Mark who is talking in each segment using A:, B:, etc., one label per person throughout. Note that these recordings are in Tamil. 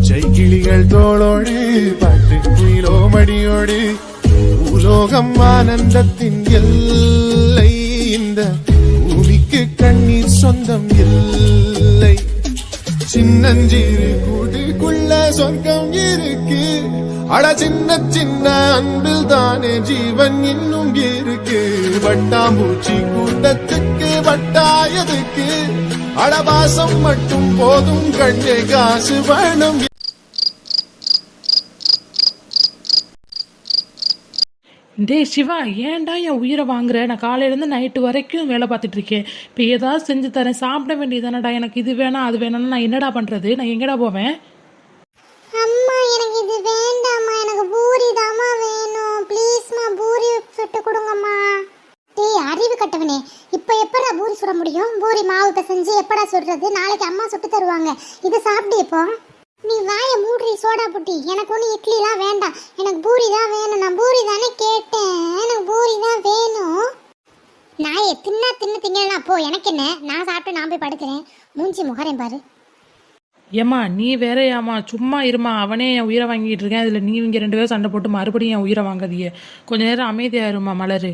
A: பச்சை கிளிகள் தோளோடு பாட்டுக்குயிலோ மடியோடு பூலோகம் ஆனந்தத்தின் எல்லை இந்த பூமிக்கு கண்ணீர் சொந்தம் இல்லை. சின்னஞ்சிறு கூட்டுக்குள்ள சொர்க்கம் இருக்கு. அட சின்ன சின்ன அன்பில் தானே ஜீவன் இன்னும் இருக்கு. வட்டாம்பூச்சி கூட்டத்துக்கு வட்டாயதுக்கு அடபாசம் மட்டும் போதும் கண்ணே காசு வேணும்
B: டேய் சிவா ஏன்டா என் உயிரை வாங்குற? நான் காலையிலேருந்து நைட்டு வரைக்கும் வேலை பார்த்துட்டு இருக்கேன் இப்போ ஏதாவது செஞ்சு தரேன். சாப்பிட வேண்டியதானடா எனக்கு இது வேணாம் அது வேணாம்னு நான் என்னடா பண்ணுறது நான் எங்கடா போவேன்?
C: அம்மா எனக்கு இது வேண்டாம்மா. எனக்கு பூரி தாம்மா வேணும். ப்ளீஸ்மா பூரி சுட்டு கொடுங்கம்மா. டேய் அறிவு கட்டவனே. இப்போ எப்படா பூரி சுட முடியும்? பூரி மாவு பிசைஞ்சு எப்படா சுடுறது? நாளைக்கு அம்மா சுட்டு தருவாங்க. இதை சாப்பிடு இப்போ நீ வாயை மூடுறி சோடா புட்டி எனக்கு ஒன்றும் இட்லிலாம் வேண்டாம் எனக்கு பூரி தான் வேணும் நான் பூரி தானே கேட்டேன் எனக்கு பூரி தான் வேணும் நாயே தின்னா தின்னு திங்கலாம் போ எனக்கு என்ன நான் சாப்பிட்டு நான் போய் படுக்கிறேன் மூஞ்சி முகரேன் பாரு
B: ஏம்மா நீ வேற ஏம்மா சும்மா இருமா அவனே என் உயிரை வாங்கிட்டு இருக்கேன். இதில் நீ இங்கே ரெண்டு பேரும் சண்டை போட்டு மறுபடியும் என் உயிரை வாங்காதீங்க. கொஞ்ச நேரம் அமைதியா இருமா மலரு.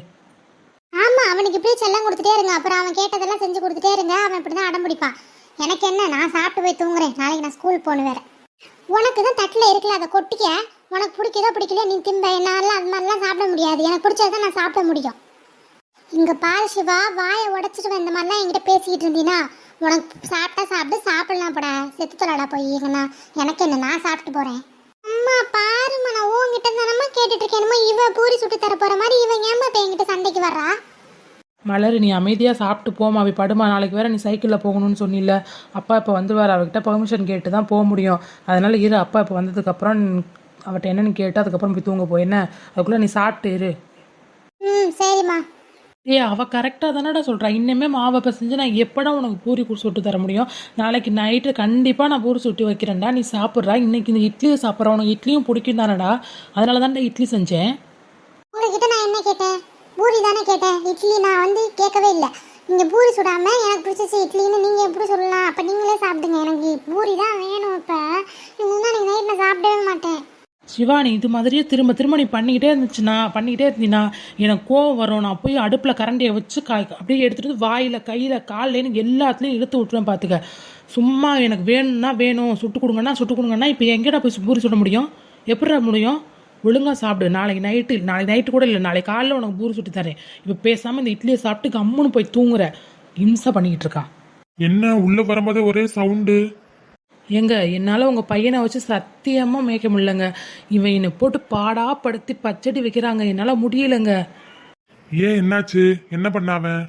C: ஆமா அவனுக்கு இப்படியே செல்லம் கொடுத்துட்டே இருங்க. அப்புறம் அவன் கேட்டதெல்லாம் செஞ்சு கொடுத்துட்டே இருங்க. அவன் இப்படிதான் அடம் பிடிப்பான். எனக்கு என்ன நான் சாப்பிட்டு போய் தூங்குறேன். நாளைக்கு நான் ஸ்கூல் போகணும் வேற. உனக்கு தான் தட்டில் இருக்குல்ல அதை கொட்டிக்க? உனக்கு பிடிக்குதோ பிடிக்கல நீ திம்ப என்னால அது மாதிரிலாம் சாப்பிட முடியாது. எனக்கு பிடிச்சது தான் நான் சாப்பிட முடியும். இங்கே பால் சிவா வாயை உடச்சிட்டு இந்த மாதிரிலாம் என்கிட்ட பேசிக்கிட்டு இருந்தீனா உனக்கு சாப்பிட்டா சாப்பிட்டு சாப்பிடலாம் படா. செத்து தொலைடா போய் எங்கன்னா எனக்கு என்ன நான் சாப்பிட்டு போறேன். அம்மா பாரும்மா நான் உன்கிட்ட தானம்மா கேட்டுட்டு இருக்கேன் என்னமோ இவ பூரி சுட்டு தர போற மாதிரி இவன் ஏம்மா இப்போ என்கிட்ட சண்டைக்கு வர்றா?
B: மலரு நீ அமைதியாக சாப்பிட்டு போமா அவை படுமா நாளைக்கு வேற நீ சைக்கிளில் போகணும்னு சொன்னில்ல. அப்பா இப்போ வந்துருவார் அவர்கிட்ட பெர்மிஷன் கேட்டு தான் போக முடியும். அதனால இரு அப்பா இப்போ வந்ததுக்கப்புறம் அவட்ட என்னன்னு கேட்டு அதுக்கப்புறம் போய் தூங்க போய் என்ன? அதுக்குள்ளே நீ சாப்பிட்டு இரு.
C: ம் சரிம்மா.
B: ஏ அவ கரெக்டாக தானடா சொல்கிறா இன்னுமே மாவை பிசைஞ்சு நான் எப்படா உனக்கு பூரி சுட்டு தர முடியும்? நாளைக்கு நைட்டு கண்டிப்பாக நான் பூரி சுட்டு வைக்கிறேன்டா. நீ சாப்பிட்றா. இன்னைக்கு இந்த இட்லியை சாப்பிட்ற. உனக்கு இட்லியும் பிடிக்கும் தானடா. அதனால தான்டா இட்லி செஞ்சேன்.
C: உங்ககிட்ட நான் என்ன கேட்டேன்? பூரி தானே கேட்டேன். இட்லி நான் வந்து கேட்கவே இல்லை. நீங்கள் பூரி சுடாமல் எனக்கு பிடிச்சிச்சு இட்லின்னு நீங்கள் எப்படி சொல்லலாம்? அப்போ நீங்களே சாப்பிடுங்க. எனக்கு பூரி தான் வேணும் இப்போ. இல்லைன்னா நீங்கள் நைட் நான் சாப்பிடவே மாட்டேன்.
B: சிவானி இது மாதிரியே திரும்ப திரும்ப நீ பண்ணிக்கிட்டே இருந்துச்சுன்னா பண்ணிக்கிட்டே இருந்தீன்னா எனக்கு கோவம் வரும். நான் போய் அடுப்பில் கரண்டியை வச்சு கா அப்படியே எடுத்துட்டு வாயில் கையில் கால்லேன்னு எல்லாத்துலேயும் இழுத்து விட்டுருவேன் பார்த்துக்க சும்மா எனக்கு வேணும்னா வேணும். சுட்டு கொடுங்கன்னா சுட்டு கொடுங்கன்னா இப்போ எங்கேடா போய் பூரி சுட முடியும்? எப்படிடா முடியும்? ஒழுங்காக சாப்பிடு. நாளைக்கு நைட்டு நாளைக்கு நைட்டு கூட இல்லை. நாளைக்கு காலைல உனக்கு பூரி சுட்டு தரேன். இப்போ பேசாமல் இந்த இட்லியை சாப்பிட்டு கம்முன்னு போய் தூங்குற. இம்சை பண்ணிக்கிட்டு இருக்கான்.
D: என்ன? உள்ளே வரும்போதே ஒரே சவுண்டு
B: ஏங்க என்னால் உங்கள் பையனை வச்சு சத்தியமாக மேய்க்க முடியலங்க. இவன் என்னை போட்டு பாடா படுத்தி பச்சடி வைக்கிறாங்க. என்னால் முடியலங்க.
D: ஏன் என்னாச்சு? என்ன பண்ணாவன்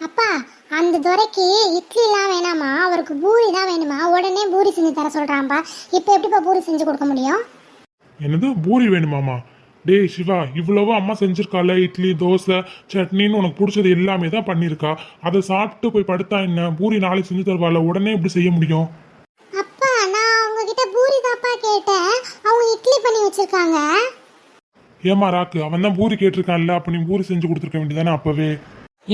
C: அப்பா அந்த துரைக்கு இட்லிலாம் வேணாமா? அவருக்கு பூரி தான் வேணுமா? உடனே பூரி செஞ்சு தர சொல்கிறான்ப்பா இப்போ எப்படிப்பா பூரி செஞ்சு கொடுக்க முடியும்?
D: என்னது? பூரி வேணுமாமா டேய் சிவா இவ்வளவோ அம்மா செஞ்சிருக்கால இட்லி தோசை சட்னின்னு உனக்கு பிடிச்சது எல்லாமே தான் பண்ணியிருக்கா. அதை சாப்பிட்டு போய் படுத்தா என்ன? பூரி நாளைக்கு செஞ்சு தருவாள்? உடனே இப்படி செய்ய முடியும்
C: அப்பா நான் உங்ககிட்ட பூரி தாப்பா கேட்டேன் அவங்க இட்லி பண்ணி வச்சிருக்காங்க.
D: ஏமா ராக்கு அவன் தான் பூரி கேட்டிருக்கான்ல அப்ப நீ பூரி செஞ்சு கொடுத்துருக்க வேண்டியதானே அப்பவே?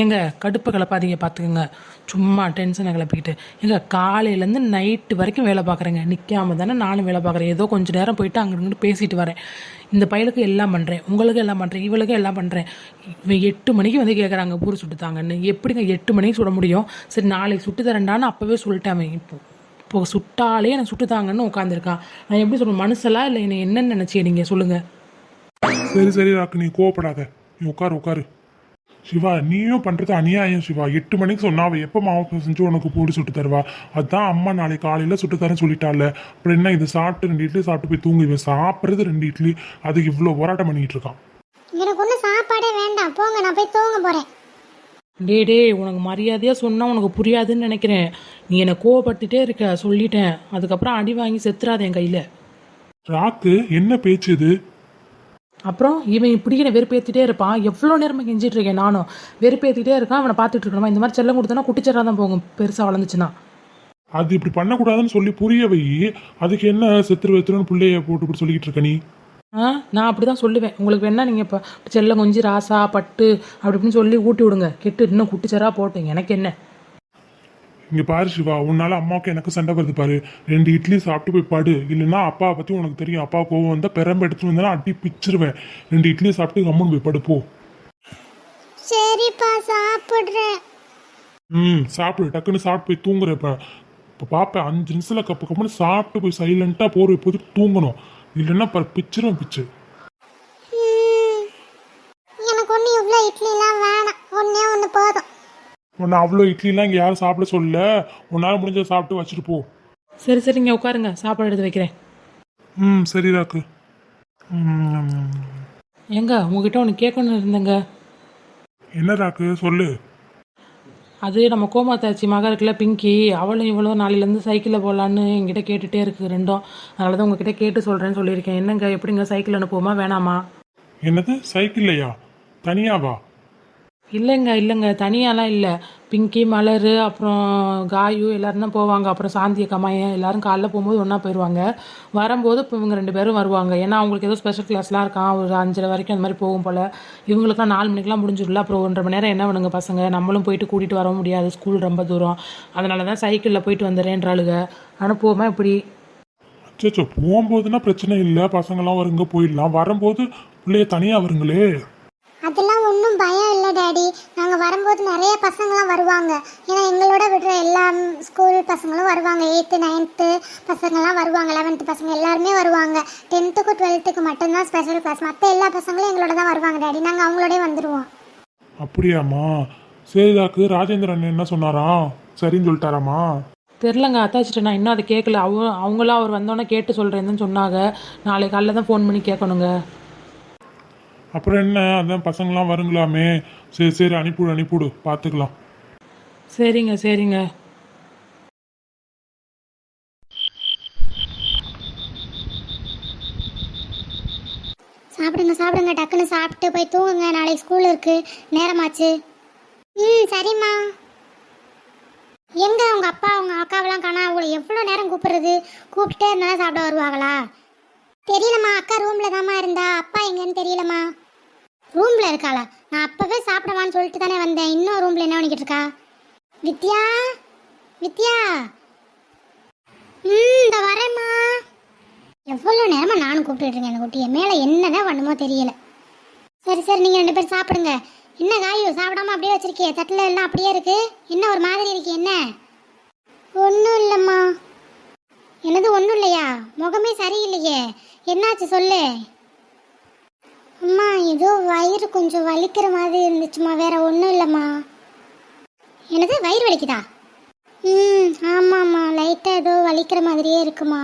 B: ஏங்க கடுப்பை கிளப்பாதீங்க பார்த்துக்குங்க சும்மா டென்ஷனை கிளப்பிக்கிட்டு. ஏங்க காலையிலேருந்து நைட்டு வரைக்கும் வேலை பார்க்குறேங்க. நிற்காம தானே நானும் வேலை பார்க்குறேன். ஏதோ கொஞ்சம் நேரம் போயிட்டு அங்கே பேசிட்டு வரேன். இந்த பையலுக்கு எல்லாம் பண்ணுறேன் உங்களுக்கு எல்லாம் பண்ணுறேன் இவளுக்கு எல்லாம் பண்ணுறேன் இவன் எட்டு மணிக்கு வந்து கேட்குறாங்க பூரி சுட்டுத்தாங்கன்னு எப்படிங்க எட்டு மணிக்கு சுட முடியும்? சரி நாளைக்கு சுட்டு தரேன்டான்னு அப்போவே சொல்லிட்டேன் இப்போ இப்போ சுட்டாலே எனக்கு சுட்டுத்தாங்கன்னு உட்காந்துருக்கான் நான் எப்படி சொல்லுவேன் மனசெல்லாம் இல்லை என்னை என்னன்னு நினச்சி நீங்கள் சொல்லுங்கள்
D: சரி சரி ராக்கு நீ கோவப்படாத. நீ உட்காரு உட்காரு. சிவா நீயும் பண்றது அநியாயம் சிவா. எட்டு மணிக்கு சொன்னா அவ எப்ப மாவு செஞ்சு உனக்கு பூரி சுட்டு தருவா? அதான் அம்மா நாளைக்கு காலையில சுட்டு தரேன்னு சொல்லிட்டால அப்புறம் என்ன இதை சாப்பிட்டு ரெண்டு இட்லி சாப்பிட்டு போய் தூங்கு இவன் சாப்பிட்றது ரெண்டு இட்லி. அதுக்கு இவ்வளோ போராட்டம் பண்ணிட்டு இருக்கான்.
C: எனக்கு ஒன்றும் சாப்பாடே வேண்டாம். போங்க நான் போய் தூங்க போகிறேன்
B: டே டே உனக்கு மரியாதையாக சொன்னால் உனக்கு புரியாதுன்னு நினைக்கிறேன். நீ என்னை கோவப்பட்டுட்டே இருக்க சொல்லிட்டேன். அதுக்கப்புறம் அடி வாங்கி செத்துறாத என் கையில்.
D: ராக்கு என்ன பேச்சு இது?
B: அப்புறம் இவன் இப்படி என்னை வெறுப்பேற்றிட்டே இருப்பான்? எவ்வளோ நேரமாக கெஞ்சிட்டு இருக்கேன் நானும். வெறுப்பேற்றிட்டே இருக்கான் அவனை பார்த்துட்டு இருக்கணுமா? இந்த மாதிரி செல்லம் கொடுத்தனா குட்டிச்சரா தான் போகும் பெருசாக வளர்ந்துச்சுன்னா.
D: அது இப்படி பண்ணக்கூடாதுன்னு சொல்லி புரிய வை. அதுக்கு என்ன செத்துரு வெத்துருன்னு பிள்ளைய போட்டு சொல்லிக்கிட்டு இருக்க நீ?
B: நான் அப்படி தான் சொல்லுவேன். உங்களுக்கு வேணா நீங்கள் இப்போ செல்லம் கொஞ்சம் ராசா பட்டு அப்படி இப்படின்னு சொல்லி ஊட்டி விடுங்க. கெட்டு இன்னும் குட்டிச்சரா போட்டேன். எனக்கு என்ன?
D: இங்க பாரு சிவா உன்னால அம்மாவுக்கு எனக்கு சண்டை வருது பாரு. ரெண்டு இட்லி சாப்பிட்டு போய் படு. இல்லைன்னா அப்பாவை பத்தி உனக்கு தெரியும். அப்பா கோவம் வந்தா பெரம்பு எடுத்துட்டு வந்தா அடி பிச்சிருவேன். ரெண்டு இட்லி சாப்பிட்டு கம்முன்னு போய் படு போ.
C: சரிப்பா சாப்பிட்றேன்.
D: ம் சாப்பிடு. டக்குன்னு சாப்பிட்டு போய் தூங்குற இப்ப. இப்போ பார்ப்பேன் அஞ்சு நிமிஷத்துல கப்பு கப்புன்னு சாப்பிட்டு போய் சைலண்டா போற போது தூங்கணும். இல்லைன்னா பாரு பிச்சிரும் பிச்சு.
C: எனக்கு ஒன்று இவ்வளோ இட்லிலாம் வேணாம். ஒன்றே ஒன்று போதும்.
D: உன்னை அவ்வளோ இட்லிலாம் இங்கே யாரும் சாப்பிட சொல்லல. உன்னால் முடிஞ்ச சாப்பிட்டு வச்சுட்டு போ.
B: சரி சரிங்க உட்காருங்க. சாப்பாடு எடுத்து வைக்கிறேன்.
D: ம் சரி ராக்கு. ம்,
B: ஏங்க உங்ககிட்ட ஒன்று கேட்கணும்னு இருந்தேங்க.
D: என்ன ராக்கு? சொல்லு.
B: அது நம்ம கோமாத்தாச்சி மக இருக்குல்ல பிங்கி அவளும் இவளும் நாளையிலேருந்து சைக்கிளில் போகலான்னு என்கிட்ட கேட்டுகிட்டே இருக்குது ரெண்டும். அதனால தான் உங்ககிட்ட கேட்டு சொல்கிறேன்னு சொல்லியிருக்கேன். என்னங்க எப்படிங்க சைக்கிள் அனுப்புவோமா வேணாமா?
D: என்னது சைக்கிள்லையா தனியாவா?
B: இல்லைங்க இல்லைங்க தனியாலாம் இல்லை. பிங்கி மலர் அப்புறம் காயு எல்லாரும் தான் போவாங்க. அப்புறம் சாந்தி கமாயன் எல்லாரும் காலைல போகும்போது ஒன்றா போயிடுவாங்க வரும்போது இப்போ இவங்க ரெண்டு பேரும் வருவாங்க. ஏன்னா அவங்களுக்கு ஏதோ ஸ்பெஷல் கிளாஸ்லாம் இருக்கான் ஒரு அஞ்சரை வரைக்கும் அந்த மாதிரி போகும் போல். இவங்களுக்குலாம் நாலு மணிக்கெலாம் முடிஞ்சிடல அப்புறம் ஒன்றரை மணி நேரம் என்ன பண்ணுங்க பசங்க? நம்மளும் போயிட்டு கூட்டிகிட்டு வர முடியாது. ஸ்கூல் ரொம்ப தூரம். அதனால தான் சைக்கிளில் போயிட்டு வந்துடுறேன்றாளுங்க அனுப்புவோமா இப்படி
D: அச்சோ போகும்போதுன்னா பிரச்சனை இல்லை. பசங்களாம் வருங்க போயிடலாம். வரும்போது பிள்ளைய தனியாக வருங்களே.
C: அதெல்லாம் ஒன்றும் பயம் இல்லை டாடி. வரும்போது நிறைய பசங்களாம் வருவாங்க. ஏன்னா எங்களோட விடுற எல்லா ஸ்கூல் பசங்களும் வருவாங்க. எயித்து நைன்த்து பசங்கள்லாம் வருவாங்க. லெவன்த்து பசங்க எல்லாருமே வருவாங்க. டென்த்துக்கு டுவெல்த்துக்கு மட்டும்தான் ஸ்பெஷல் கிளாஸ் மற்ற எல்லா பசங்களும் எங்களோட தான் வருவாங்க டாடி நாங்கள் அவங்களோடய வந்துடுவோம்
D: அப்படியாம்மா? சரி ராக்கு. ராஜேந்திரன் என்ன சொன்னாராம் சரின்னு சொல்லிட்டாராம்மா?
B: தெரிலங்க அத்தாச்சிட்ட நான் இன்னும் அதை கேட்கல அவங்க அவங்களும் அவர் வந்தோன்னே கேட்டு சொல்கிறேன்னு சொன்னாங்க. நாளைக்கு காலைல தான் ஃபோன் பண்ணி கேட்கணுங்க
D: அப்புறம் என்ன? அதான் பசங்களாம் வருங்களாமே. சரி சரி அனுப்பிவிடு அனுப்பிவிடு. பார்த்துக்கலாம்.
B: சரிங்க சரிங்க.
C: சாப்பிடுங்க சாப்பிடுங்க. டக்குன்னு சாப்பிட்டு போய் தூங்குங்க. நாளைக்கு ஸ்கூல் இருக்கு. நேரமாச்சு. ம் சரிம்மா. எங்க உங்க அப்பா உங்க அக்காவெல்லாம் காணா? அவங்கள எவ்வளோ நேரம் கூப்பிடுறது? கூப்பிட்டே இருந்தா சாப்பிட வருவாங்களா? தெரியலம்மா அக்கா ரூம்ல தாம்மா இருந்தா. அப்பா எங்கன்னு தெரியலம்மா. ரூம்ல இருக்காளா? நான் அப்பவே சாப்பிடவான்னு சொல்லிட்டு தானே வந்தேன். இன்னும் ரூம்ல என்ன பண்ணிக்கிட்டு இருக்கா? வித்யா? வித்யா? ம் இந்த வரேம்மா. எவ்வளோ நேரமா நானும் கூப்பிட்டுட்டு இருக்கேன் அந்த குட்டியை. மேலே என்னதான் பண்ணுமோ தெரியல. சரி சரி நீங்கள் ரெண்டு பேரும் சாப்பிடுங்க. என்ன காயு சாப்பிடாம அப்படியே வச்சிருக்கியே. தட்டில் எல்லாம் அப்படியே இருக்கு. என்ன ஒரு மாதிரி இருக்கு என்ன? ஒன்றும் இல்லைம்மா. என்னது ஒன்றும் இல்லையா? முகமே சரியில்லையே. என்னாச்சு சொல்லு? அம்மா ஏதோ வயிறு கொஞ்சம் வலிக்கிற மாதிரி இருந்துச்சுமா வேற ஒன்றும் இல்லைம்மா. எனது வயிறு வலிக்குதா? ம் ஆமாம்மா. லைட்டாக ஏதோ வலிக்கிற மாதிரியே இருக்குமா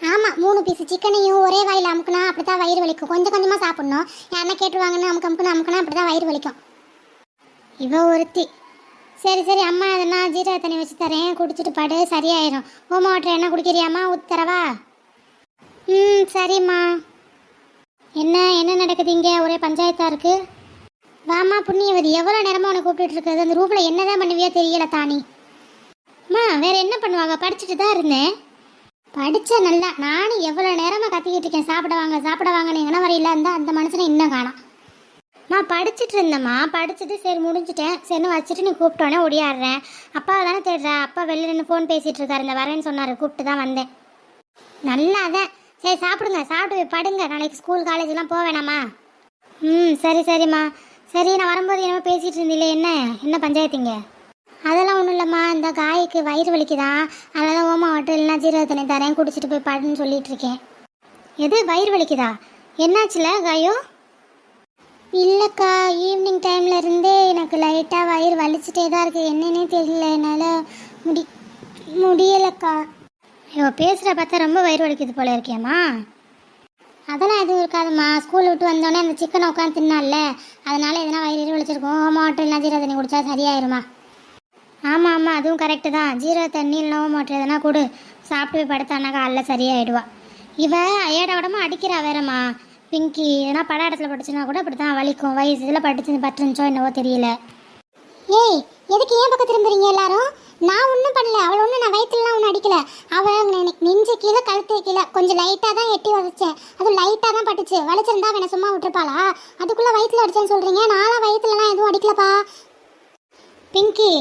C: ஆமாம் மூணு பீஸ் சிக்கனையும் ஒரே வாயில் அமுக்குனா அப்படி தான் வயிறு வலிக்கும். கொஞ்சம் கொஞ்சமாக சாப்பிட்ணும். யாருன்னா கேட்டுருவாங்கன்னு அமுக்கு அமுக்குனா அமுக்குனா அப்படி தான் வயிறு வலிக்கும். இவ ஒருத்தி. சரி சரி அம்மா எதனா ஜீரக தண்ணி வச்சு தரேன். குடிச்சிட்டு படு சரியாயிரும். ஓம வாட்டர் என்ன குடிக்கிறியாம்மா? ஊற்றி ம் சரிம்மா. என்ன என்ன நடக்குது இங்கே ஒரே பஞ்சாயத்தாக இருக்கு? வாமா புண்ணியவதி எவ்வளோ நேரமாக உனக்கு கூப்பிட்டுருக்குறது இருக்குது? அந்த ரூமில் என்னதான் பண்ணுவியோ தெரியல தானி. அம்மா வேறு என்ன பண்ணுவாங்க? படிச்சுட்டு தான் இருந்தேன். படித்தேன் நல்லா நானும் எவ்வளோ நேரமாக கத்திக்கிட்டு இருக்கேன். சாப்பிட வாங்க சாப்பிட வாங்கினீங்கன்னா நீங்கள் வரையில இருந்தால் அந்த மனுஷனை இன்னும் காணும். அம்மா படிச்சுட்டு இருந்தேம்மா. படிச்சுட்டு சரி முடிஞ்சிட்டேன். சரின்னு வச்சுட்டு நீ கூப்பிட்டோன்னே ஒடியாடுறேன். அப்பா தானே தேடுறா? அப்பா வெளில நின்று ஃபோன் பேசிகிட்டு இருக்காரு. இந்த வரேன்னு சொன்னார். கூப்பிட்டு தான் வந்தேன். நல்லா தான் சரி சாப்பிடுங்க சாப்பிட்டு படுங்க. நாளைக்கு ஸ்கூல் காலேஜ்லாம் போக வேணாமா? ம் சரி சரிம்மா. சரி நான் வரும்போது என்னமோ பேசிகிட்டு இருந்தீங்களே என்ன? என்ன பஞ்சாயத்துங்க அதெல்லாம் ஒன்றும் இல்லைம்மா. இந்த காய்க்கு வயிறு வலிக்குதான் அதனால ஓமா வாட்டர் இல்லைனா ஜீரக தண்ணி தரேன் குடிச்சிட்டு போய் படுன்னு சொல்லிட்டு இருக்கேன். எது வயிறு வலிக்குதா? என்னாச்சுல காயோ? இல்லைக்கா ஈவினிங் டைமில் இருந்தே எனக்கு லைட்டாக வயிறு வலிச்சுட்டே தான் இருக்குது என்னன்னே தெரியல என்னால் முடி முடியலைக்கா. ஐயோ பேசுகிற பார்த்தா ரொம்ப வயிறு வலிக்குது போல இருக்கேம்மா அதெல்லாம் எதுவும் இருக்காதும்மா. ஸ்கூல் விட்டு வந்தோடனே அந்த சிக்கனை உட்காந்து தின்னால அதனால எதனா வயிறு வலிச்சிருக்கும் ஹோம் வாட்டர் இல்லைனா ஜீரோ தண்ணி குடிச்சா சரியாயிருமா? ஆமாம் ஆமாம் அதுவும் கரெக்டு தான். ஜீரோ தண்ணி இல்லைனா மாட்டேன் எதனா கொடு. சாப்பிட்டு போய் படுத்தானா காலைல சரியாயிடுவா. இவ ஏட உடம்பு அடிக்கிறா வேறம்மா. பிங்கி ஏன்னா பட இடத்துல பட்டுச்சுன்னா கூட அப்படி தான் வலிக்கும். வயசு இதில் பட்டுச்சு பட்டுருந்துச்சோ என்னவோ தெரியல. ஏய் எதுக்கு ஏன் பக்கம் திரும்புறீங்க எல்லாரும்? நான் ஒன்றும் பண்ணல. அவள் ஒன்றும் நான் வயிற்றுலாம் ஒன்றும் அடிக்கல. அவள் எனக்கு நெஞ்சு கீழே கழுத்து கீழே கொஞ்சம் லைட்டாக தான் எட்டி வதச்சேன். அது லைட்டாக தான் பட்டுச்சு. வளைச்சிருந்தா அவனை சும்மா விட்டுருப்பாளா? அதுக்குள்ளே வயிற்றுல அடிச்சேன்னு சொல்கிறீங்க நானும் வயிற்றுலலாம் எதுவும் அடிக்கலப்பா. பிங்கி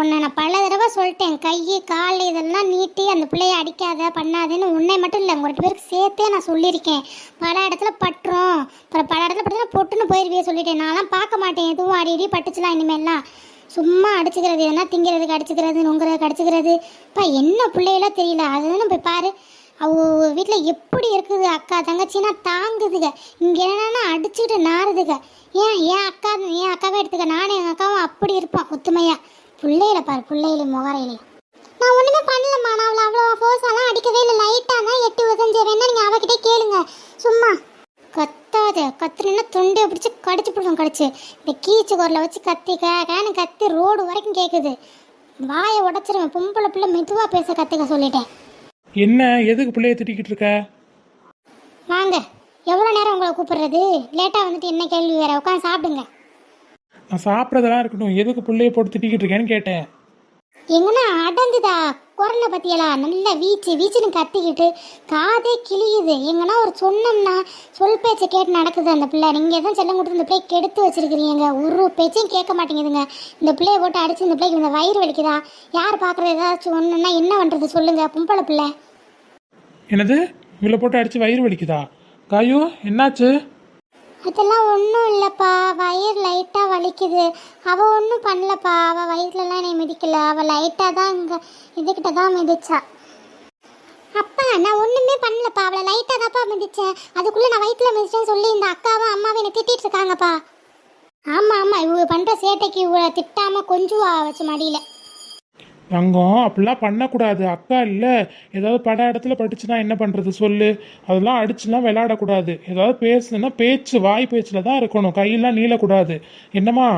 C: உன்னை நான் பல தடவை சொல்லிட்டேன். கை கால் இதெல்லாம் நீட்டி அந்த பிள்ளைய அடிக்காத பண்ணாதேன்னு உன்னை மட்டும் இல்லை உங்கள் ரெண்டு பேருக்கு சேர்த்தே நான் சொல்லியிருக்கேன். பல இடத்துல பட்டுரும் அப்புறம் பல இடத்துல பட்டுனா பொட்டுன்னு போயிருவியே சொல்லிட்டேன். நான்லாம் பார்க்க மாட்டேன். எதுவும் அடி அடி பட்டுச்சுலாம் இனிமேல்லாம். சும்மா அடிச்சுக்கிறது எதனா திங்கிறதுக்கு அடிச்சுக்கிறது நொங்குறதுக்கு அடிச்சுக்கிறது. இப்போ என்ன பிள்ளையெல்லாம் தெரியல? அதுதானே போய் பாரு. அவ வீட்டில் எப்படி இருக்குது அக்கா தங்கச்சின்னா தாங்குதுங்க இங்கே என்னன்னா அடிச்சுக்கிட்டு நாறுதுங்க ஏன் என் அக்கா என் அக்காவே எடுத்துக்க? நானும் எங்கள் அக்காவும் அப்படி இருப்போம் ஒத்துமையா. பிள்ளையில பாரு பிள்ளையில முகரையிலையும் நான் ஒன்றுமே பண்ணலம்மா. நான் அவளை அவ்வளோ ஃபோர்ஸாலாம் அடிக்கவே இல்லை. லைட்டாக தான் எட்டு உதஞ்சு வேணா நீங்கள் அவகிட்டே கேளுங்க. சும்மா. கத்தாத கத்துனா தொண்டையை பிடிச்சி கடிச்சு பிடிக்கும் கடிச்சு. இந்த கீச்சு குரலை வச்சு கத்தி கேன்னு கத்தி ரோடு வரைக்கும் கேட்குது வாயை உடச்சிருவேன் பொம்பளை பிள்ளை மெதுவாக பேச கற்றுக்க சொல்லிட்டேன்.
D: என்ன எதுக்கு பிள்ளைய திட்டிக்கிட்டு இருக்க?
C: வாங்க எவ்வளோ நேரம் உங்களை கூப்பிடுறது? லேட்டாக வந்துட்டு என்ன கேள்வி வேற? உட்காந்து சாப்பிடுங்க.
D: நான் சாப்பிட்றதெல்லாம் இருக்கட்டும் எதுக்கு பிள்ளைய போட்டு திட்டிக்கிட்டு இருக்கேன்னு கேட்டேன்.
C: எங்கன்னா அடங்குதா? குரலை பற்றியெல்லாம் நல்லா வீச்சு வீச்சுன்னு கத்திக்கிட்டு காதே கிழியுது. எங்கன்னா ஒரு சொன்னோம்னா சொல் பேச்சை கேட்டு நடக்குது அந்த பிள்ளை. நீங்கள் எதுவும் செல்லம் கொடுத்து இந்த பிள்ளையை கெடுத்து வச்சிருக்கிறீங்க. ஒரு பேச்சையும் கேட்க மாட்டேங்குதுங்க. இந்த பிள்ளையை போட்டு அடிச்சு இந்த பிள்ளைக்கு இந்த வயிறு வலிக்குதா? யார் பார்க்குறது? ஏதாச்சும் ஒன்றுன்னா என்ன பண்ணுறது சொல்லுங்கள் பொம்பளை பிள்ளை.
D: என்னது? இவ்வளோ போட்டு அடிச்சு வயிறு வலிக்குதா? காயோ என்னாச்சு?
C: அதெல்லாம் ஒன்றும் இல்லைப்பா. வயிறு லைட்டாக வலிக்குது. அவள் ஒன்றும் பண்ணலப்பா. அவள் வயிற்றுலலாம் என்னை மிதிக்கலை. அவள் லைட்டாக தான் இங்கே இதுக்கிட்ட தான் மிதிச்சா. அப்பா நான் ஒன்றுமே பண்ணலப்பா. அவளை லைட்டாக தான்ப்பா மிதித்தேன் அதுக்குள்ளே நான் வயிற்றில் மிதிச்சேன்னு சொல்லி இந்த அக்காவும் அம்மாவும் என்னை திட்டிகிட்டு இருக்காங்கப்பா. ஆமாம் ஆமாம் இவங்க பண்ணுற சேட்டைக்கு இவளை திட்டாமல் கொஞ்சம் வச்சு மடியில்.
D: தங்கம் அப்படிலாம் பண்ணக்கூடாது. அக்கா இல்லை ஏதாவது பட இடத்துல பட்டுச்சுன்னா என்ன பண்ணுறது சொல்லு. அதெல்லாம் அடிச்சுலாம் விளையாடக்கூடாது. ஏதாவது பேசுனா பேச்சு வாய் பேச்சில் தான் இருக்கணும். கையெல்லாம் நீளக்கூடாது. என்னம்மா?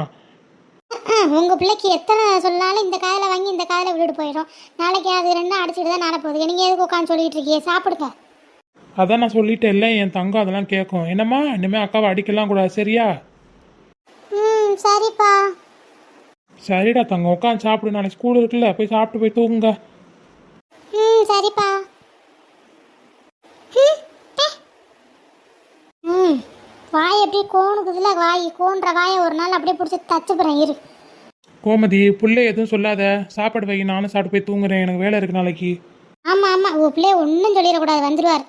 C: உங்கள் பிள்ளைக்கு எத்தனை சொன்னாலும் இந்த காதில் வாங்கி இந்த காதில் விட்டுட்டு போயிடும். நாளைக்கு அது ரெண்டும் அடிச்சுட்டு தான் நட போகுது நீங்கள் எதுக்கு உட்காந்து சொல்லிட்டு இருக்கீங்க? சாப்பிடுங்க.
D: அதான் நான் சொல்லிட்டேன்ல என் தங்கம் அதெல்லாம் கேட்கும். என்னம்மா? இனிமேல் அக்காவை அடிக்கலாம் கூடாது. சரியா?
C: ம் சரிப்பா.
D: சரிடா தங்கம் உட்காந்து சாப்பிடு நாளைக்கு ஸ்கூல் இருக்குல்ல போய் சாப்பிட்டு போய் தூங்குங்க.
C: ம் சரிப்பா. ம், வாய் அப்படியே கோணுக்குதுல வாய் கோன்ற வாயை ஒரு நாள் அப்படியே பிடிச்சி தச்சு போகிறேன் இரு.
D: கோமதி புள்ளை எதுவும் சொல்லாத. சாப்பாடு வை நானும் சாப்பிட்டு போய் தூங்குறேன். எனக்கு வேலை இருக்கு நாளைக்கு.
C: ஆமாம் ஆமாம் உன் பிள்ளைய ஒன்றும் சொல்லிடக்கூடாது வந்துடுவார்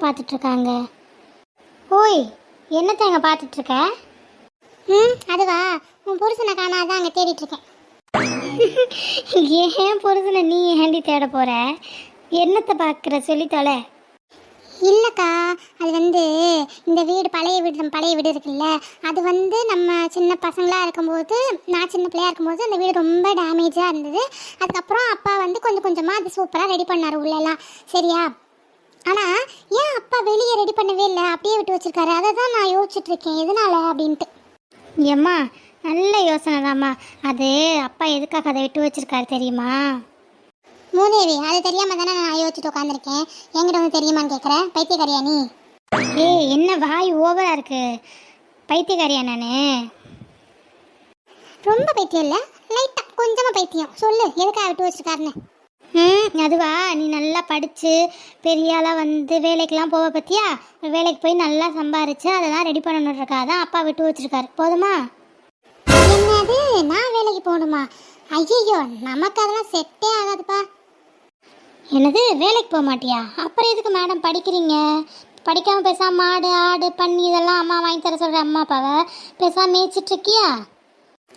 C: பார்த்துட்ருக்காங்க. பார்த்துட்டு இருக்காங்க ஓய் என்னத்தை அங்கே பார்த்துட்டு இருக்க ம் அதுவா உன் புருஷனை காணாதான் அங்கே தேடிட்டு இருக்கேன் ஏன் புருஷனை நீ ஏண்டி தேட போற? என்னத்தை பார்க்குற? சொல்லி தொலை. இல்லைக்கா அது வந்து இந்த வீடு பழைய வீடு நம்ம பழைய வீடு இருக்குல்ல அது வந்து நம்ம சின்ன பசங்களாக இருக்கும்போது நான் சின்ன பிள்ளையா இருக்கும்போது அந்த வீடு ரொம்ப டேமேஜாக இருந்தது. அதுக்கப்புறம் அப்பா வந்து கொஞ்சம் கொஞ்சமாக அது சூப்பராக ரெடி பண்ணார் உள்ளெல்லாம். சரியா? ஆனால் ஏன் அப்பா வெளியே ரெடி பண்ணவே இல்லை? அப்படியே விட்டு வச்சிருக்காரு. அதை தான் நான் யோசிச்சுட்டு இருக்கேன் எதனால அப்படின்ட்டு. ஏம்மா நல்ல யோசனை தாம்மா. அது அப்பா எதுக்காக அதை விட்டு வச்சிருக்காரு தெரியுமா? மூதேவி அது தெரியாம தானே நான் யோசிச்சுட்டு உட்காந்துருக்கேன் என்கிட்ட வந்து தெரியுமான்னு கேட்குறேன் பைத்தியக்காரியா நீ? ஏய் என்ன வாய் ஓவரா இருக்கு? பைத்தியக்காரியா நானு? ரொம்ப பைத்தியம் இல்லை? லைட்டாக கொஞ்சமாக பைத்தியம். சொல்லு எதுக்காக விட்டு வச்சிருக்காருன்னு. ம் அதுவா நீ நல்லா படித்து பெரிய ஆளாக வந்து வேலைக்கெலாம் போவ பற்றியா வேலைக்கு போய் நல்லா சம்பாரிச்சு அதெல்லாம் ரெடி பண்ணணுன்றக்காக தான் அப்பா விட்டு வச்சிருக்காரு. போதுமா? என்னது? நான் வேலைக்கு போகணுமா? ஐயோ நமக்கு அதெல்லாம் செட்டே ஆகாதுப்பா. என்னது வேலைக்கு போக மாட்டியா? அப்புறம் எதுக்கு மேடம் படிக்கிறீங்க? படிக்காமல் பேசாம மாடு ஆடு பண்ணி இதெல்லாம் அம்மா வாங்கி தர சொல்கிற அம்மா அப்பாவை? பேசாமல் மேய்ச்சிட்ருக்கியா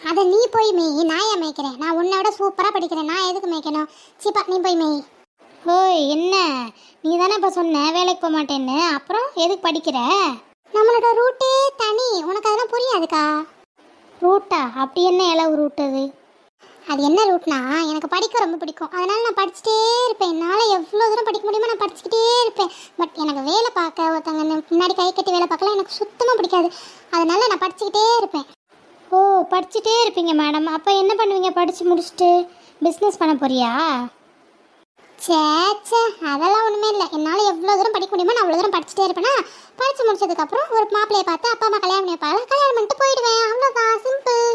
C: அதை நீ போய் மேய் நான் ஏன் மேய்க்கிறேன்? நான் உன்னை விட சூப்பராக படிக்கிறேன். நான் எதுக்கு மேய்க்கணும்? சீப்பா நீ போய் மேய். ஓய் என்ன? நீ தானே இப்போ சொன்ன வேலைக்கு போக மாட்டேன்னு. அப்புறம் எதுக்கு படிக்கிற? நம்மளோட ரூட்டே தனி. உனக்கு அதெல்லாம் புரியாதுக்கா. ரூட்டா அப்படி என்ன இளவு ரூட் அது? அது என்ன ரூட்னா எனக்கு படிக்க ரொம்ப பிடிக்கும். அதனால நான் படிச்சுட்டே இருப்பேன். என்னால் எவ்வளோ தூரம் படிக்க முடியுமோ நான் படிச்சுக்கிட்டே இருப்பேன். பட் எனக்கு வேலை பார்க்க ஒருத்தங்க முன்னாடி கை கட்டி வேலை பார்க்கலாம் எனக்கு சுத்தமாக பிடிக்காது. அதனால நான் படிச்சுக்கிட்டே இருப்பேன். ஓ படிச்சுட்டே இருப்பீங்க மேடம் அப்போ என்ன பண்ணுவீங்க? படித்து முடிச்சுட்டு பிஸ்னஸ் பண்ண போறியா? சே சே அதெல்லாம் ஒன்றுமே இல்லை. என்னால் எவ்வளோ தூரம் படிக்க முடியுமோ நான் அவ்வளோ தூரம் படிச்சுட்டே இருப்பேனா? படித்து முடிச்சதுக்கப்புறம் ஒரு மாப்பிள்ளையை பார்த்து அப்பா அம்மா கல்யாணம் பண்ணி கல்யாணம் பண்ணிட்டு போயிடுவேன். அவ்வளோதான் சிம்பிள்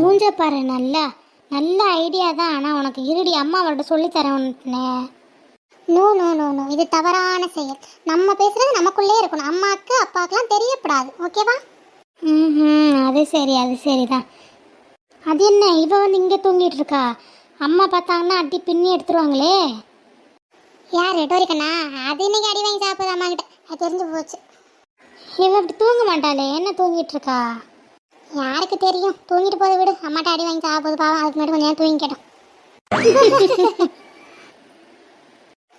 C: மூஞ்ச பாரு நல்லா. நல்ல ஐடியா தான். ஆனால் உனக்கு இருடி அம்மா அவர்கிட்ட சொல்லித்தரேன் நோ நோ நோ நோ இது தவறான செயல். நம்ம பேசுகிறது நமக்குள்ளே இருக்கணும். அம்மாவுக்கு அப்பாவுக்குலாம் தெரியப்படாது. ஓகேவா ம் அது சரி அது சரிதான். அது என்ன இவ வந்து இங்கே தூங்கிட்டு இருக்கா அம்மா பார்த்தாங்கன்னா அடி பின்னி எடுத்துருவாங்களே. யார் டோரிக்கண்ணா அது இன்னைக்கு அடி வாங்கி சாப்பிடுது அம்மா கிட்ட அது தெரிஞ்சு போச்சு. இவ இப்படி தூங்க மாட்டாளே என்ன தூங்கிட்டு இருக்கா யாருக்கு தெரியும்? தூங்கிட்டு போதை விடு. அம்மாட்ட அடி வாங்கி சாப்பிடுது பாவம் அதுக்கு முன்னாடி கொஞ்சம் நேரம்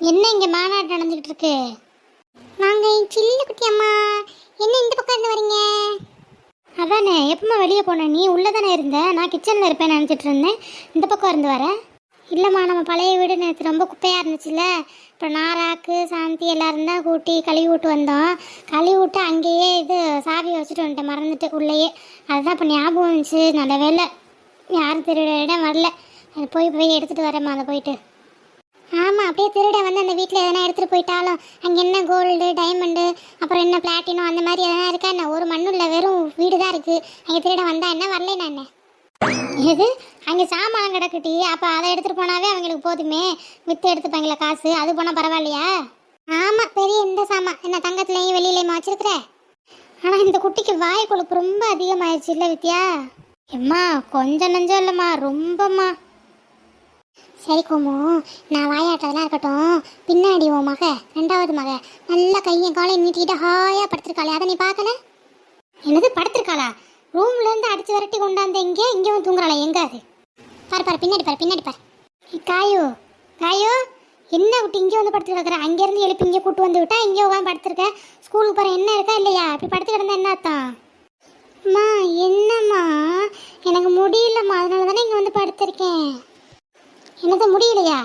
C: என்ன இங்கே மாநாடு நடந்துக்கிட்டு இருக்கு? நாங்கள் சில்லு குட்டி அம்மா என்ன இந்த பக்கம் இருந்து வரீங்க? அதானே எப்பமா வெளியே போன? நீ உள்ளே தானே இருந்த? நான் கிச்சனில் இருப்பேன் நினச்சிட்டு இருந்தேன். இந்த பக்கம் இருந்து வரேன் இல்லைம்மா நம்ம பழைய வீடு நேற்று ரொம்ப குப்பையாக இருந்துச்சுல்ல. இப்போ நாராக்கு சாந்தி எல்லாரும் தான் கூட்டி கழுவி விட்டு வந்தோம். கழுவி விட்டு அங்கேயே இது சாவி வச்சுட்டு வந்துட்டேன் மறந்துட்டு உள்ளேயே. அதுதான் இப்போ ஞாபகம் வந்துச்சு. நல்ல வேலை யாரும் திருட இடம் வரல. அது போய் போய் எடுத்துகிட்டு வரேம்மா அதை போயிட்டு. ஆமாம் அப்படியே திருட வந்து அந்த வீட்டில் எதனா எடுத்துகிட்டு போயிட்டாலும் அங்கே என்ன கோல்டு டைமண்டு அப்புறம் என்ன பிளாட்டினம் அந்த மாதிரி எதனா இருக்கா என்ன? ஒரு மண்ணும் இல்லை வெறும் வீடு தான் இருக்குது அங்கே திருட வந்தா என்ன? வரல நான் என்ன? எது? அங்கே சாமான் கிடக்குட்டி அப்போ அதை எடுத்துகிட்டு போனாவே அவங்களுக்கு போதுமே. விற்று எடுத்துப்பாங்களே காசு. அது போனால் பரவாயில்லையா? ஆமாம் பெரிய இந்த சாமான். என்ன தங்கத்துலேயும் வெளியிலையுமா வச்சிருக்கிற? ஆனால் இந்த குட்டிக்கு வாய் கொழுப்பு ரொம்ப அதிகமாயிடுச்சு இல்லை வித்யா? எம்மா கொஞ்சம் நஞ்சம் இல்லைம்மா. ரொம்பம்மா. சரி கோமு நான் வாயாட்டதெல்லாம் இருக்கட்டும். பின்னாடி உன் மக ரெண்டாவது மக நல்லா கையை காலையும் நீட்டிக்கிட்டு ஹாயாக படுத்திருக்காளே. அதை நீ பார்க்கல? என்னது படுத்திருக்காளா? ரூம்ல இருந்து அடிச்சு விரட்டி கொண்டாந்து இங்கே இங்கேயும் தூங்குறாளா எங்க அது? பாரு பாரு பின்னாடி பாரு பின்னாடி பாரு. காயோ காயோ என்ன விட்டு இங்கே வந்து படுத்து கிடக்குற அங்கேருந்து எழுப்பி இங்கே கூட்டு வந்து விட்டா இங்கே உட்காந்து படுத்துருக்க? ஸ்கூலுக்கு போகிற என்ன இருக்கா இல்லையா? இப்படி படுத்து கிடந்தா என்ன அர்த்தம்? அம்மா என்னம்மா? எனக்கு முடியலம்மா அதனால தானே இங்கே வந்து படுத்திருக்கேன். என்னது முடியலையா?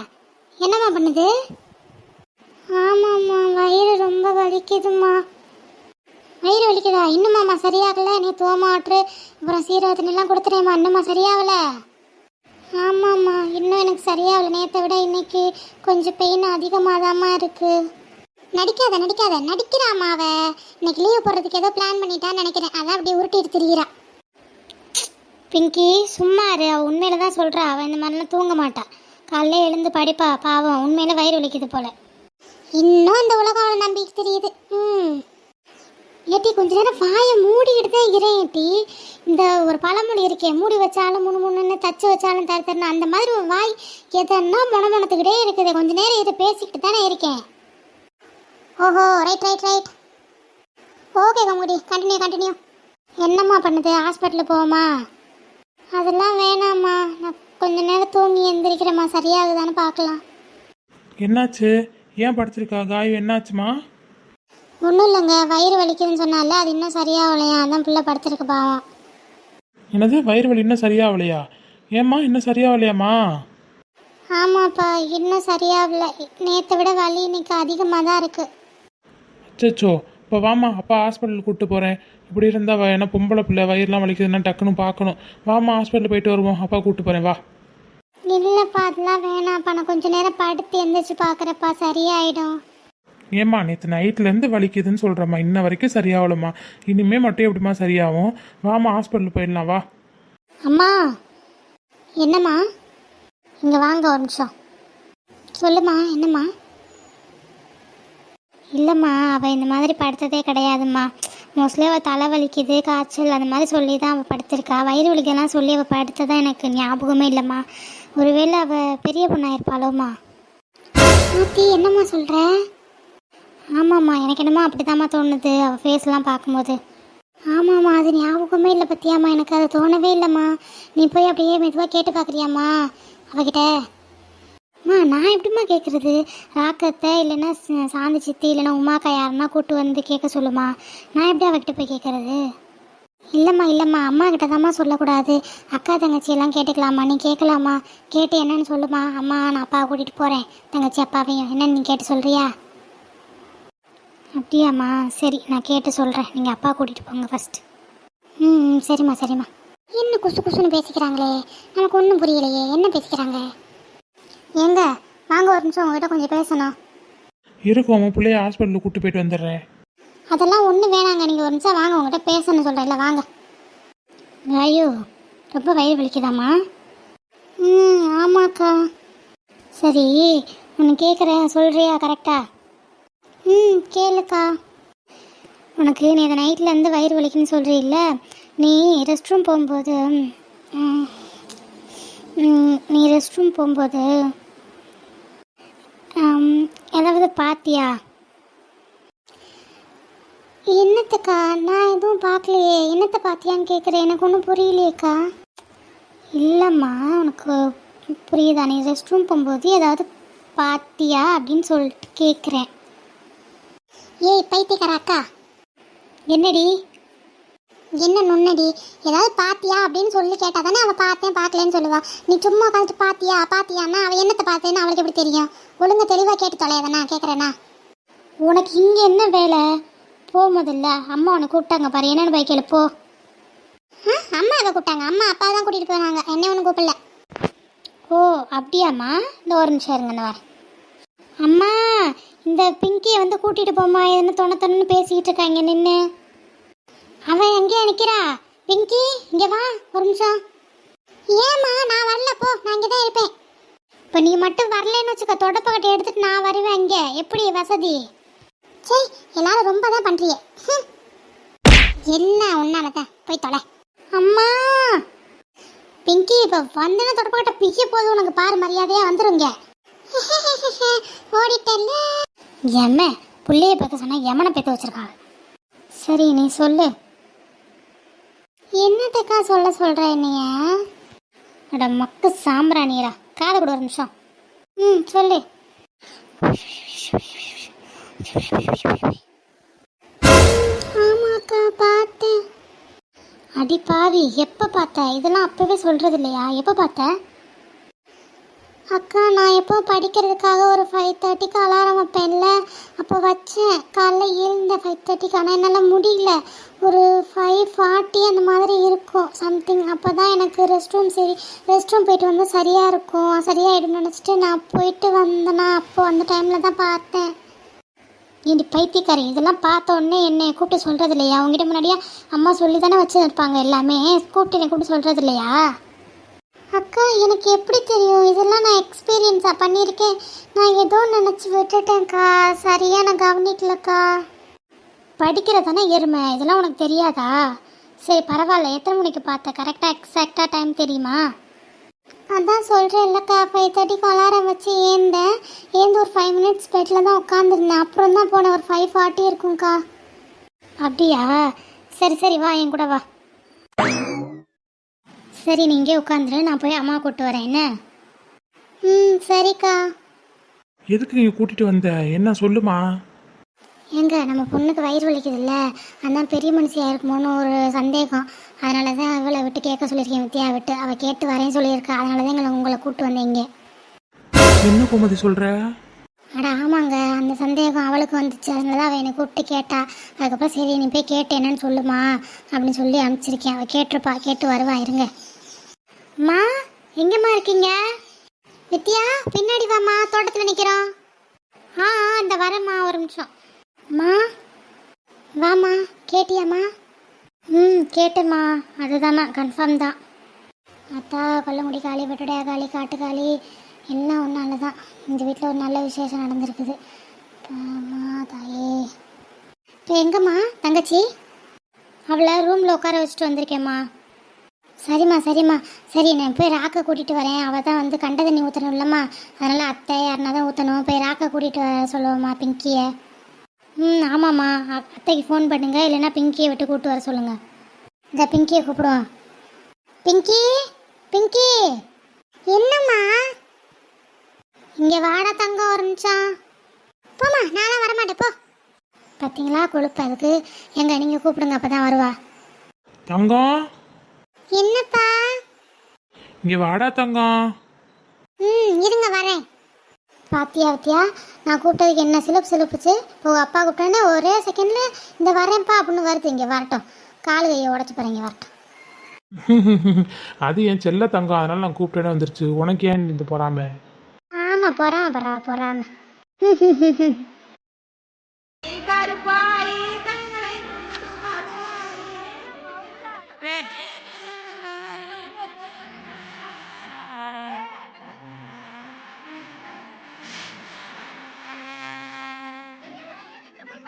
C: என்னம்மா பண்ணுது? ஆமாம்மா வயிறு ரொம்ப வலிக்குதும்மா. வயிறு வலிக்குதா? இன்னுமாம்மா சரியாகல? நீ தோமாற்று அப்புறம் சீரகத்தினெல்லாம் கொடுத்துறேம்மா இன்னும்மா சரியாகல? ஆமாம்மா இன்னும் எனக்கு சரியாகல. நேற்றை விட இன்னைக்கு கொஞ்சம் பெயின் அதிகமாக இருக்கு. நடிக்காத நடிக்காத. நடிக்கிறாம்மா அவ. இன்னைக்கு லீவ் போடுறதுக்கு ஏதோ பிளான் பண்ணிட்டான்னு நினைக்கிறேன். அதான் அப்படியே உருட்டிட்டு திரிகிறா பிங்கி சும்மா இரு. அவள் உண்மையில தான் சொல்கிறா அவள் இந்த மாதிரிலாம் தூங்க மாட்டா. காலைல எழுந்து படிப்பா பாவம் உண்மையில வயிறு வலிக்குது போல. இன்னும் அந்த உலகம் அவளை நம்பிக்கை தெரியுது. ம். ஏட்டி கொஞ்ச நேரம் வாயை மூடிக்கிட்டு தான் இருக்கிறேன் ஏட்டி. இந்த ஒரு பழமொழி இருக்கே மூடி வச்சாலும் முணு முணுன்னு தச்சு வச்சாலும் தர தரணும் அந்த மாதிரி ஒரு வாய் எதன்னா முணமுணத்துக்கிட்டே இருக்குது. கொஞ்ச நேரம் இதை பேசிக்கிட்டு தானே இருக்கேன். ஓஹோ ரைட் ரைட் ரைட் ஓகே கங்குடி கண்டினியூ கண்டினியூ என்னம்மா பண்ணுது? ஹாஸ்பிட்டலுக்கு போவோமா? அதெல்லாம் வேணாம்மா. நான் கொஞ்ச நேரம் தூங்கி எந்திரிக்கிறேம்மா. சரியாகுதான்னு பார்க்கலாம்.
D: என்னாச்சு? ஏன் படுத்திருக்கா? காயம் என்னாச்சுமா?
C: ஒன்றும் இல்லைங்க. வயிறு வலிக்குதுன்னு சொன்னால அது இன்னும் சரியாகலையா? அதான் பிள்ளை படுத்திருக்கு பாவம்.
D: என்னது? வயிறு வலி இன்னும் சரியாகலையா? ஏம்மா இன்னும் சரியாகலையாம்மா?
C: ஆமாப்பா இன்னும் சரியாகல. நேற்றை விட வலி இன்னைக்கு அதிகமாக தான் இருக்குது
D: அச்சோ இப்போ வாம்மா அப்பா ஹாஸ்பிட்டலுக்கு கூப்பிட்டு போகிறேன் இப்படி இருந்தால் என்ன பொம்பளை பிள்ளை வயிறுலாம் வலிக்குதுன்னா டக்குன்னு பார்க்கணும். வாம்மா ஹாஸ்பிட்டல் போயிட்டு வருவோம். அப்பா கூப்பிட்டு போகிறேன் வா.
C: இல்லைப்பா அதெல்லாம் வேணாம்ப்பா. நான் கொஞ்ச நேரம் படுத்து எந்திரிச்சு பார்க்குறப்பா சரியாயிடும்.
D: ஏம்மா நேற்று நைட்லேருந்து வலிக்குதுன்னு சொல்கிறம்மா இன்ன வரைக்கும் சரியாகலம்மா. இனிமே மட்டும் எப்படிம்மா சரியாகும்? வாம்மா ஹாஸ்பிட்டல் போயிடலாம் வா.
C: அம்மா என்னம்மா? இங்கே வாங்க ஒரு நிமிஷம். சொல்லுமா என்னம்மா? இல்லைம்மா அவள் இந்த மாதிரி படுத்ததே கிடையாதும்மா. மோஸ்ட்லி அவள் தலை வலிக்குது காய்ச்சல் அந்த மாதிரி சொல்லி தான் அவள் படுத்திருக்கா. வயிறு வலிக்கெல்லாம் சொல்லி அவள் படுத்ததான் எனக்கு ஞாபகமே இல்லைம்மா. ஒருவேளை அவள் பெரிய பொண்ணாயிருப்பாளோமா ஆத்தி என்னம்மா சொல்கிற ஆமாம்மா எனக்கு என்னமோ அப்படிதாம்மா தோணுது. அவள் ஃபேஸ்லாம் பார்க்கும்போது. ஆமாம்மா அது ஞாபகமே இல்லை பத்தியாம்மா. எனக்கு அது தோணவே இல்லைம்மா. நீ போய் அப்படியே மெதுவாக கேட்டு பார்க்குறியாம்மா அவகிட்ட? அம்மா நான் எப்படிம்மா கேட்குறது ராக்கத்தை இல்லைன்னா சாந்தி சித்தி இல்லைன்னா உமாக்கா யாருன்னா கூட்டு வந்து கேட்க சொல்லுமா? நான் எப்படி அவகிட்ட போய் கேட்குறது இல்லைம்மா இல்லைம்மா அம்மா கிட்ட தாம்மா சொல்லக்கூடாது. அக்கா தங்கச்சியெல்லாம் கேட்டுக்கலாமா? நீ கேட்கலாமா? கேட்டு என்னன்னு சொல்லுமா? அம்மா நான் அப்பாவை கூட்டிகிட்டு போகிறேன் தங்கச்சி அப்பாவையும் என்னன்னு நீ கேட்டு சொல்கிறியா அப்படியாம்மா. சரி நான் கேட்டு சொல்கிறேன் நீங்கள் அப்பா கூட்டிகிட்டு போங்க ஃபஸ்ட்டு ம் ம், சரிம்மா சரிம்மா. என்ன குசு குசுன்னு பேசிக்கிறாங்களே? நமக்கு ஒன்றும் புரியலையே. என்ன பேசிக்கிறாங்க? ஏங்க வாங்க ஒரு நிமிஷம் உங்ககிட்ட கொஞ்சம் பேசணும்.
D: இருக்கும் உன் பிள்ளைய ஹாஸ்பிட்டலுக்கு கூப்பிட்டு போயிட்டு வந்துடுறேன்.
C: அதெல்லாம் ஒன்றும் வேணாங்க. நீங்கள் ஒரு நிமிஷம் வாங்க உங்கள்கிட்ட பேசணும்னு இல்லை வாங்க. ஐயோ ரொம்ப வயிறு வலிக்குதாம்மா? ம் ஆமாக்கா. சரி உனக்கு கேட்குறேன் சொல்கிறியா கரெக்டாக ம் கேளுக்கா. உனக்கு நீ இந்த நைட்லேருந்து வயிறு வலிக்குன்னு சொல்கிறீல்ல நீ ரெஸ்ட் ரூம் போகும்போது நீ ரெஸ்ட் ரூம் போகும்போது ஏதாவது பார்த்தியா என்னத்துக்கா? நான் எதுவும் பார்க்கலையே. என்னத்தை பார்த்தியான்னு கேட்குறேன் எனக்கு ஒன்றும் புரியலையேக்கா. இல்லைம்மா உனக்கு புரியுதா நீ ரெஸ்ட் ரூம் போகும்போது ஏதாவது பார்த்தியா அப்படின்னு சொல்லிட்டு கேட்குறேன் ஏய் பைத்தியக்கார அக்கா என்னடி? என்ன நுண்ணடி? ஏதாவது பார்த்தியா அப்படின்னு சொல்லி கேட்டால் தானே அவள் பார்த்தேன் பார்க்கலன்னு சொல்லுவா. நீ சும்மா உட்காந்துட்டு பார்த்தியா பார்த்தியான்னா அவள் என்னத்தை பார்த்தேன்னு அவளுக்கு எப்படி தெரியும்? ஒழுங்காக தெளிவாக கேட்டு தொலையாதானா? கேட்குறேனா உனக்கு இங்கே என்ன வேலை? போ முதல்ல. அம்மா உன்னை கூப்பிட்டாங்க பாரு. என்னென்னு பைக்கில் போ. ஆ, அம்மா அதை கூப்பிட்டாங்க? அம்மா அப்பா தான் கூட்டிகிட்டு போனாங்க. என்ன ஒன்றும் கூப்பிடல. ஓ அப்படியாம்மா? இந்த ஒரு நிமிஷம் இருங்க இந்த வரேன். அம்மா இந்த பிங்கியை வந்து கூட்டிகிட்டு போம்மா. என்ன தொண தொண்ணு பேசிக்கிட்டு இருக்காங்க நின்று அவன் எங்கேயா நிற்கிறா பிங்கி இங்கே வா ஒரு நிமிஷம். ஏம்மா நான் வரல போ. நான் இங்கே தான் இருப்பேன். இப்போ நீ மட்டும் வரலன்னு வச்சுக்க. தொடப்பக்கட்டை எடுத்துட்டு நான் வருவேன் இங்கே. எப்படி வசதி? சே எல்லாரும் ரொம்ப தான் பண்ணுறியே என்ன உன்னால போய் தொலை. அம்மா! பிங்கி இப்போ வந்தன தொடப்பட்ட பிய்ய போது உனக்கு பாரு மரியாதையாக வந்துருங்க. ஓடிட்டல்ல. எம்ம புள்ளைய பார்க்க சொன்னா எமனை பேத்து வச்சிருக்காங்க. சரி நீ சொல்லு. என்னத்துக்கா சொல்ல சொல்ற என்னைய? அட மக்கு சாம்பிராணியரா காதை கூட ஒரு நிமிஷம். ம் சொல்லு. ஆமாக்கா பார்த்தேன். அடி பாவி எப்போ பார்த்த? இதெல்லாம் அப்பவே சொல்கிறது இல்லையா எப்போ பார்த்த? அக்கா நான் எப்போ படிக்கிறதுக்காக ஒரு ஃபைவ் தேர்ட்டிக்கு அலாரம் வைப்பேன்ல? அப்போ வச்சேன். காலைல எழுந்த ஃபைவ் தேர்ட்டிக்கு ஆனால் என்னால் முடியல. ஒரு ஃபைவ் ஃபார்ட்டி அந்த மாதிரி இருக்கும். சம்திங் அப்போ தான் எனக்கு ரெஸ்ட் ரூம் சரி ரெஸ்ட் ரூம் போயிட்டு வந்து சரியாக இருக்கும். சரியாயிடும்னு நினச்சிட்டு நான் போயிட்டு வந்தேன்னா அப்போது அந்த டைமில் தான் பார்த்தேன். ஏண்டி பைத்தியக்காரி இதெல்லாம் பார்த்த உடனே என்னை கூப்பிட்டு சொல்கிறது இல்லையா அவங்ககிட்ட முன்னாடியே அம்மா சொல்லி தானே வச்சுருப்பாங்க எல்லாமே. கூப்பிட்டு என்னை கூப்பிட்டு சொல்கிறது இல்லையா அக்கா எனக்கு எப்படி தெரியும்? இதெல்லாம் நான் எக்ஸ்பீரியன்ஸாக பண்ணியிருக்கேன். நான் ஏதோ நினச்சி விட்டுட்டேன்க்கா. சரியாக நான் கவனிக்கலக்கா. படிக்கிறதானே எருமை? இதெல்லாம் உனக்கு தெரியாதா? சரி பரவாயில்ல. எத்தனை மணிக்கு பார்த்த? கரெக்டாக எக்ஸாக்டாக டைம் தெரியுமா? அதான் சொல்கிறேன் இல்லைக்கா. ஃபைவ் தேர்ட்டிக்கு அலாரம் வச்சு ஏந்தேன். ஏந்து ஒரு ஃபைவ் மினிட்ஸ் பெட்டில் தான் உட்காந்துருந்தேன் அப்புறம் தான் போனேன். ஒரு ஃபைவ் ஃபார்ட்டி இருக்கும்க்கா. அப்படியா? சரி சரி வா என் கூட வா. சரி நீங்கள் உட்காந்துரு. நான் போய் அம்மா கூப்பிட்டு வரேன். என்ன? ம் சரிக்கா.
D: எதுக்கு நீங்கள் கூட்டிகிட்டு வந்த? என்ன சொல்லுமா?
C: ஏங்க நம்ம பொண்ணுக்கு வயிறு வலிக்குதுல்ல? அதான் பெரிய மனுஷியாக இருக்குமோன்னு ஒரு சந்தேகம். அதனால தான் அவளை விட்டு கேட்க சொல்லியிருக்கேன் வித்தியா விட்டு. அவள் கேட்டு வரேன்னு சொல்லியிருக்கா. அதனால தான் எங்களை உங்களை கூப்பிட்டு வந்தேன் இங்கே.
D: என்ன கோமதி சொல்ற?
C: அட ஆமாங்க. அந்த சந்தேகம் அவளுக்கு வந்துச்சு. அதனால தான் அவள் என்னை கூப்பிட்டு கேட்டா. அதுக்கப்புறம் சரி நீ போய் கேட்டு என்னன்னு சொல்லுமா அப்படின்னு சொல்லி அனுப்பிச்சிருக்கேன். அவள் கேட்டிருப்பா. கேட்டு வருவா. இருங்க. அம்மா எங்கம்மா இருக்கீங்க? வித்யா பின்னாடி வாம்மா. தோட்டத்தில் நிற்கிறோம் ஆ இந்த வரேம்மா. ஒரு நிமிஷம். மா. வாம்மா கேட்டியாம்மா? ம் கேட்டேம்மா. அதுதாம்மா கன்ஃபார்ம் தான். அத்தா கொல்லங்குடி காளி வெட்டுடையா காளி காட்டுக்காளி எல்லாம் ஒன்றால தான். இந்த வீட்டில் ஒரு நல்ல விசேஷம் நடந்திருக்குது. அம்மா தாயே. இப்போ எங்கம்மா தங்கச்சி? அவளை ரூமில் உட்கார வச்சுட்டு வந்திருக்கேம்மா. சரிம்மா சரிம்மா. சரி நான் போய் ராக்கை கூட்டிகிட்டு வரேன். அவள் தான் வந்து கண்ட தண்ணி ஊற்றணும் இல்லைம்மா. அதனால் அத்தை யாருனா தான் ஊற்றணும் போய் ராக்கை கூட்டிகிட்டு வர சொல்லுவோம்மா பிங்கியை. ம் ஆமாம்மா. அத்தைக்கு ஃபோன் பண்ணுங்க. இல்லைன்னா பிங்கியை விட்டு கூப்பிட்டு வர சொல்லுங்கள் இந்த பிங்கியை கூப்பிடுவோம் பிங்கி பிங்கி. என்னம்மா? இங்கே வாடா தங்கம் ஒரு நிமிஷம். போம்மா நானும் வரமாட்டேன் போ. பார்த்தீங்களா கொழுப்பு அதுக்கு. எங்க நீங்கள் கூப்பிடுங்க அப்போ தான் வருவா.
D: தங்கம்?
C: என்னப்பா?
D: இங்க வாடா தங்கம்.
C: ம் இருங்க வரேன். பாத்தியா பாத்தியா? நான் கூப்பிட்டதுக்கு என்ன சிலுப்பு சிலுப்புச்சு? இப்போ அப்பா கூப்பிட்டோன்னே ஒரே செகண்டில் இந்த வரேன்ப்பா அப்படின்னு வருது. இங்கே வரட்டும். கால் கையை உடச்சி போகிறீங்க வரட்டும்.
D: அது என் செல்ல தங்கம். அதனால நான் கூப்பிட்டேனே வந்துருச்சு. உனக்கு ஏன் இந்த பொறாம?
C: ஆமாம் பொறாம பொறாம. பொறாம